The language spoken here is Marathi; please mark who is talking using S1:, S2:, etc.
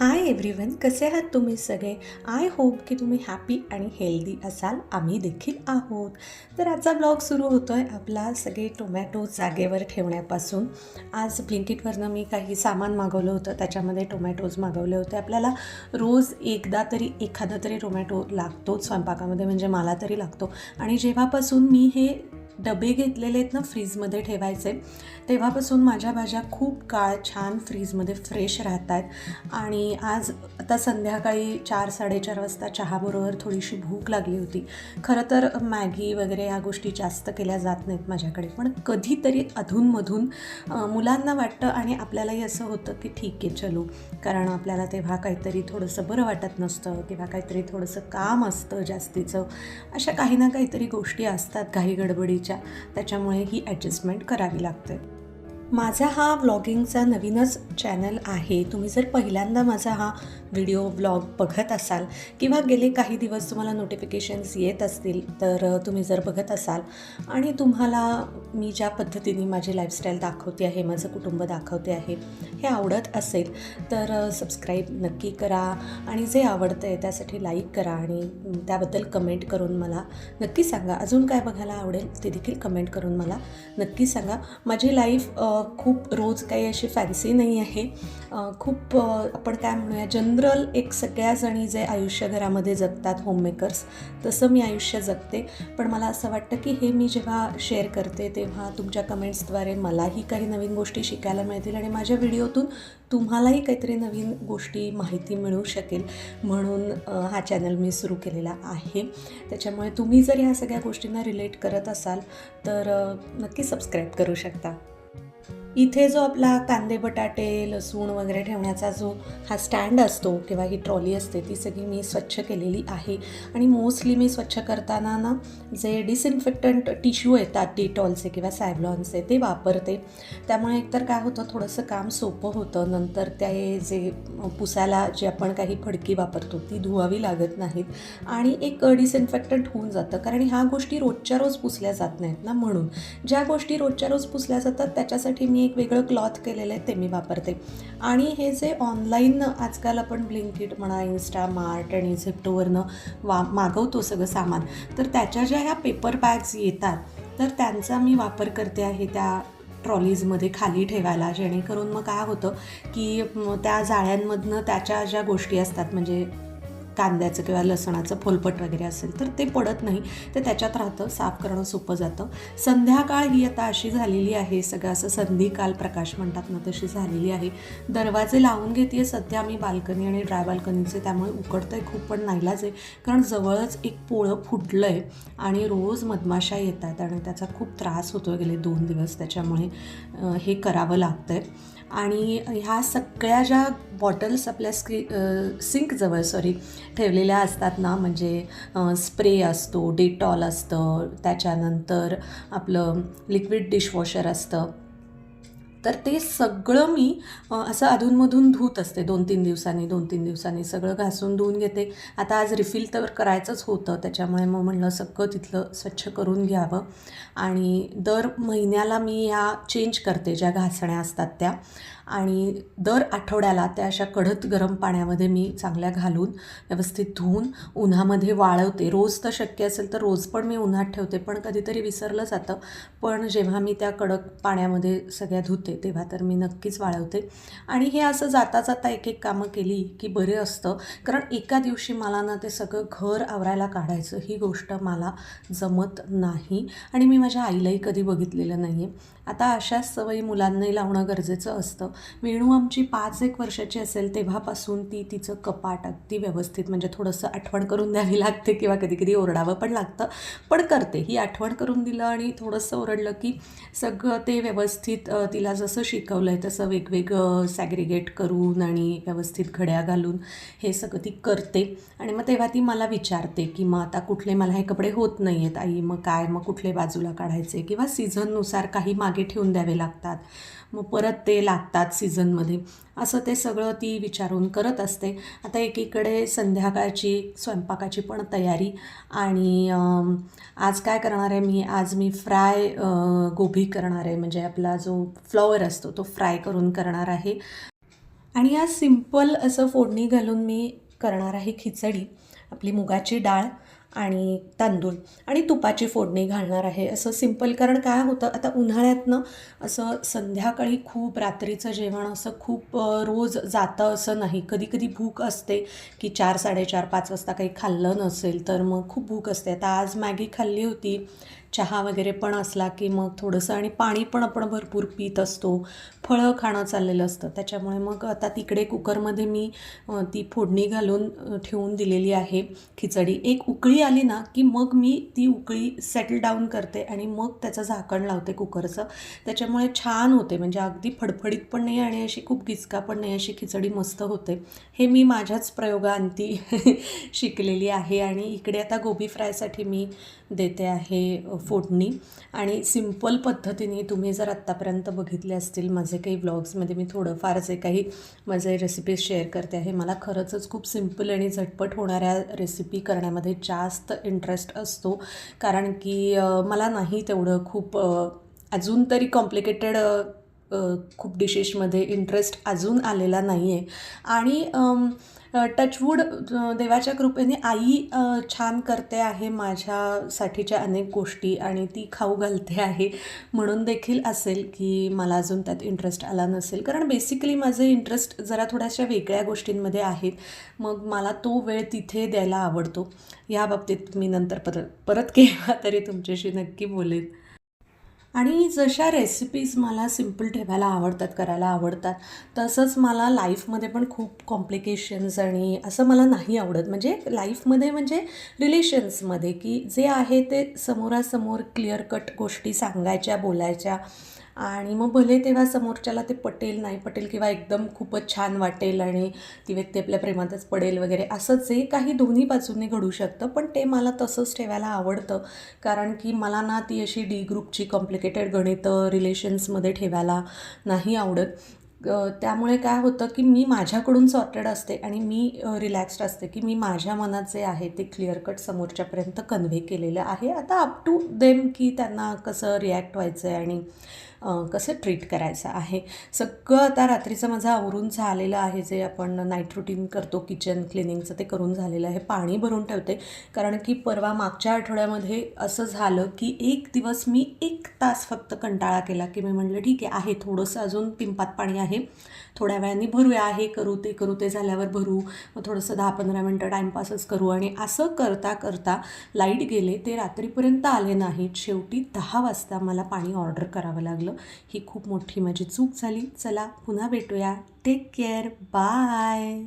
S1: हाय एव्हरीवन कसे आहात तुम्ही सगळे? आय होप की तुम्ही हॅपी आणि हेल्दी असाल. आम्ही देखील आहोत. तर आजचा ब्लॉग सुरू होतो आहे आपला सगळे टोमॅटो जागेवर ठेवण्यापासून. आज ब्लिंकिटवरनं मी काही सामान मागवलं होतं. त्याच्यामध्ये टोमॅटोज मागवले होते. आपल्याला रोज एकदा तरी एखादा तरी टोमॅटो लागतोच स्वयंपाकामध्ये. म्हणजे मला तरी लागतो. आणि जेव्हापासून मी हे डबे घेतलेले आहेत ना फ्रीजमध्ये ठेवायचे. तेव्हापासून माझ्या भाज्या खूप काळ छान फ्रीजमध्ये फ्रेश राहत आहेत आणि आज आता संध्याकाळी चार साडेचार वाजता चहाबरोबर थोडीशी भूक लागली होती. खरं तर मॅगी वगैरे या गोष्टी जास्त केल्या जात नाहीत माझ्याकडे. पण कधीतरी अधूनमधून मुलांना वाटतं आणि आपल्यालाही असं होतं की ठीक आहे चलो. कारण आपल्याला तेव्हा काहीतरी थोडंसं बरं वाटत नसतं किंवा काहीतरी थोडंसं काम असतं जास्तीचं. अशा काही ना काहीतरी गोष्टी असतात काही गडबडीच्या त्याच्यामुळे ही ॲडजस्टमेंट करावी लागते. माझा हा व्लॉगिंगचा नवीनच चॅनल आहे. तुम्ही जर पहिल्यांदा माझा हा व्हिडिओ व्लॉग बघत असाल किंवा गेले काही दिवस तुम्हाला नोटिफिकेशन्स येत असतील तर तुम्ही जर बघत असाल आणि तुम्हाला मी ज्या पद्धतीने माझी लाईफस्टाईल दाखवते आहे माझं कुटुंब दाखवते आहे हे आवडत असेल तर सबस्क्राईब नक्की करा आणि जे आवडतं आहे त्यासाठी लाईक करा आणि त्याबद्दल कमेंट करून मला नक्की सांगा. अजून काय बघायला आवडेल ते देखील कमेंट करून मला नक्की सांगा. माझी लाईफ खूप रोज काही अशी फॅन्सी नाही आहे. खूप आपण काय म्हणूया जनरल एक सगळ्याजणी जे आयुष्य घरामध्ये जगतात होममेकर्स तसं मी आयुष्य जगते. पण मला असं वाटतं की हे मी जेव्हा शेअर करते तेव्हा तुमच्या कमेंट्सद्वारे मलाही काही नवीन गोष्टी शिकायला मिळतील आणि माझ्या व्हिडिओतून तुम्हालाही काहीतरी नवीन गोष्टी माहिती मिळू शकेल म्हणून हा चॅनल मी सुरू केलेला आहे. त्याच्यामुळे तुम्ही जर ह्या सगळ्या गोष्टींना रिलेट करत असाल तर नक्की सबस्क्राईब करू शकता. इथे जो आपला कांदे बटाटे लसूण वगैरे ठेवण्याचा जो हा स्टँड असतो किंवा ही ट्रॉली असते ती सगळी मी स्वच्छ केलेली आहे. आणि मोस्टली मी स्वच्छ करताना ना जे डिसइन्फेक्टंट टिश्यू येतात डिटॉलचे किंवा सॅव्लॉनचे ते वापरते. त्यामुळे एकतर काय होतं थोडंसं काम सोपं होतं. नंतर ते जे पुसायला जे आपण काही फडकी वापरतो ती धुवावी लागत नाहीत. आणि एक डिसइन्फेक्टंट होऊन जातं. कारण ह्या गोष्टी रोजच्या रोज पुसल्या जात नाहीत ना म्हणून. ज्या गोष्टी रोजच्या रोज पुसल्या जातात त्याच्यासाठी मी मी एक वेगळं क्लॉथ केलेलं आहे ते मी वापरते. आणि हे जे ऑनलाईन आजकाल आपण ब्लिंकिट म्हणा इन्स्टा मार्ट आणि झिप्टोवरनं वा मागवतो सगळं सामान तर त्याच्या ज्या ह्या पेपर बॅग्स येतात तर त्यांचा मी वापर करते आहे त्या ट्रॉलीजमध्ये खाली ठेवायला जेणेकरून मग काय होतं की त्या जाळ्यांमधनं त्याच्या ज्या गोष्टी असतात म्हणजे कांद्याचं किंवा लसणाचं फोलपट वगैरे असेल तर ते पडत नाही. ते त्याच्यात राहतं साफ करणं सोपं जातं. संध्याकाळ ही आता अशी झालेली आहे सगळं असं संधिकाल प्रकाश म्हणतात ना तशी झालेली आहे. दरवाजे लावून घेते सध्या मी बाल्कनी आणि ड्राय बाल्कनीचे त्यामुळे उकडतं आहे खूप पण नाईलाज आहे. कारण जवळच एक पोळं फुटलं आहे आणि रोज मधमाशा येतात आणि त्याचा खूप त्रास होतो गेले दोन दिवस त्याच्यामुळे हे करावं लागतं आहे आणि ह्या सगळ्या ज्या बॉटल्स आपल्या स्क्री सिंकजवळ सॉरी ठेवलेल्या असतात ना म्हणजे स्प्रे असतो डेटॉल असतं त्याच्यानंतर आपलं लिक्विड डिशवॉशर असतं तर ते सगळं मी असं अधूनमधून धुत असते. दोन तीन दिवसांनी दोन तीन दिवसांनी सगळं घासून धुवून घेते. आता आज रिफिल तर करायचंच होतं. त्याच्यामुळे मग म्हणलं सगळं तिथलं स्वच्छ करून घ्यावं. आणि दर महिन्याला मी ह्या चेंज करते ज्या घासण्या असतात त्या. आणि दर आठवड्याला त्या अशा कढत गरम पाण्यामध्ये मी चांगल्या घालून व्यवस्थित धुवून उन्हामध्ये वाळवते. रोज तर शक्य असेल तर रोज पण मी उन्हात ठेवते. पण कधीतरी विसरलं जातं. पण जेव्हा मी त्या कडक पाण्यामध्ये सगळ्या धुते तेव्हा तर मी नक्कीच वाळवते. आणि हे असं जाता जाता एक एक कामं केली की बरे असतं. कारण एका दिवशी मला ना ते सगळं घर आवरायला काढायचं ही गोष्ट मला जमत नाही. आणि मी माझ्या आईलाही कधी बघितलेलं नाही आहे आता अशाच सवयी मुलांनाही लावणं गरजेचं असतं. वेणू आमची पाच एक वर्षाची असेल तेव्हापासून ती तिचं कपाट अगदी व्यवस्थित म्हणजे थोडंसं आठवण करून द्यावी लागते किंवा कधी कधी ओरडावं पण लागतं. पण करते. ही आठवण करून दिलं आणि थोडंसं ओरडलं की सगळं ते व्यवस्थित तिला जसं शिकवलं आहे तसं वेगवेगळं सॅग्रिगेट करून आणि व्यवस्थित घड्या घालून हे सगळं ती करते. आणि मग तेव्हा ती मला विचारते की मग आता कुठले मला हे कपडे होत नाही आहेत आई मग काय मग कुठले बाजूला काढायचे? किंवा सीझननुसार काही मागे ठेवून द्यावे लागतात. मग परत ते लागतात सीझनमध्ये असं ते सगळं ती विचारून करत असते. आता एकीकडे संध्याकाळची स्वयंपाकाची पण तयारी आणि आज काय करणार आहे मी? आज मी फ्राय गोभी करणार आहे. म्हणजे आपला जो फ्लॉवर असतो तो फ्राय करून करणार आहे. आणि या सिंपल असं फोडणी घालून मी करणार आहे खिचडी आपली मुगाची डाळ. आणि तांदूळ आणि तुपाची फोडणी घालणार आहे. असं सिंपल कारण काय होतं? आता उन्हाळ्यातनं असं संध्याकाळी खूप रात्रीचं जेवण असं खूप रोज जातं असं नाही. कधी कधी भूक असते की चार साडेचार पाच वाजता काही खाल्लं नसेल तर मग खूप भूक असते. आता आज मॅगी खाल्ली होती. चहा वगैरे पण असला की मग थोडंसं आणि पाणी पण आपण भरपूर पित असतो. फळं खाणं चाललेलं असतं. त्याच्यामुळे मग आता तिकडे कुकरमध्ये मी ती फोडणी घालून ठेवून दिलेली आहे. खिचडी एक उकळी आली ना की मग मी ती उकळी सेटल डाऊन करते आणि मग त्याचं झाकण लावते कुकरचं. त्याच्यामुळे छान होते. म्हणजे अगदी फडफडीत पण नाही आणि अशी खूप गिचका पण नाही अशी खिचडी मस्त होते. हे मी माझ्याच प्रयोगांती शिकलेली आहे आणि इकडे आता गोबी फ्रायसाठी मी देते आहे फोडणी. आणि सिंपल पद्धतीने तुम्ही जर आत्तापर्यंत बघितले असतील माझे काही ब्लॉग्समध्ये मी थोडंफार जे काही माझे रेसिपीज शेअर करते आहे मला खरंचच खूप सिंपल आणि झटपट होणाऱ्या रेसिपी करण्यामध्ये जास्त जास्त इंटरेस्ट असतो. कारण की मला नाही तेवढं खूप अजून तरी कॉम्प्लिकेटेड खूप डिशेसमध्ये इंटरेस्ट अजून आलेला नाही आहे आणि टचवूड देवाच्या कृपेने आई छान करते आहे माझ्यासाठीच्या अनेक गोष्टी आणि ती खाऊ घालते आहे. म्हणून देखील असेल की मला अजून त्यात इंटरेस्ट आला नसेल. कारण बेसिकली माझे इंटरेस्ट जरा थोड्याशा वेगळ्या गोष्टींमध्ये आहेत. मग मला तो वेळ तिथे द्यायला आवडतो. या बाबतीत मी नंतर परत परत केव्हा तरी तुमच्याशी नक्की बोलेन. आणि जशा रेसिपीज मला सिंपल ठेवायला आवडतात करायला आवडतात तसंच मला लाईफमध्ये पण खूप कॉम्प्लिकेशन्स आणि असं मला नाही आवडत. म्हणजे लाईफमध्ये म्हणजे रिलेशन्समध्ये की जे आहे ते समोरासमोर क्लिअर कट गोष्टी सांगायच्या बोलायच्या. आणि मग भले तेव्हा समोरच्याला ते पटेल नाही पटेल किंवा एकदम खूपच छान वाटेल आणि ती व्यक्ती आपल्या प्रेमातच पडेल वगैरे असं जे काही दोन्ही बाजूंनी घडू शकतं. पण ते मला तसंच ठेवायला आवडतं. कारण की मला ना ती अशी डी ग्रुपची कॉम्प्लिकेटेड गणितं रिलेशन्समध्ये ठेवायला नाही आवडत. त्यामुळे काय होतं की मी माझ्याकडून सॉर्टेड असते आणि मी रिलॅक्स्ड असते की मी माझ्या मनात जे आहे ते क्लिअर कट समोरच्यापर्यंत कन्व्हे केलेलं आहे. आता अप टू देम की त्यांना कसं रिॲक्ट व्हायचं आहे आणि कसं ट्रीट करायचं आहे. सगळं आता रात्रीचं माझं आवरून झालेलं आहे जे आपण नाईट रुटीन करतो किचन क्लिनिंगचं ते करून झालेलं आहे. पाणी भरून ठेवते. कारण की परवा मागच्या आठवड्यामध्ये असं झालं की एक दिवस मी एक तास फक्त कंटाळा केला की मी म्हटलं ठीक आहे आहे. थोडंसं अजून पिंपात पाणी आहे. थोड्या वेळाने भरूया. हे करू ते करू ते झाल्यावर भरू. मग थोडंसं दहा पंधरा मिनटं टाईमपासच करू. आणि असं करता करता लाइट गेले. ते रात्रीपर्यंत आले नाहीत. शेवटी दहा वाजता मला पाणी ऑर्डर करावं लागलं. ही खूप मोठी माझी चूक झाली. चला पुन्हा भेटूया. Take care bye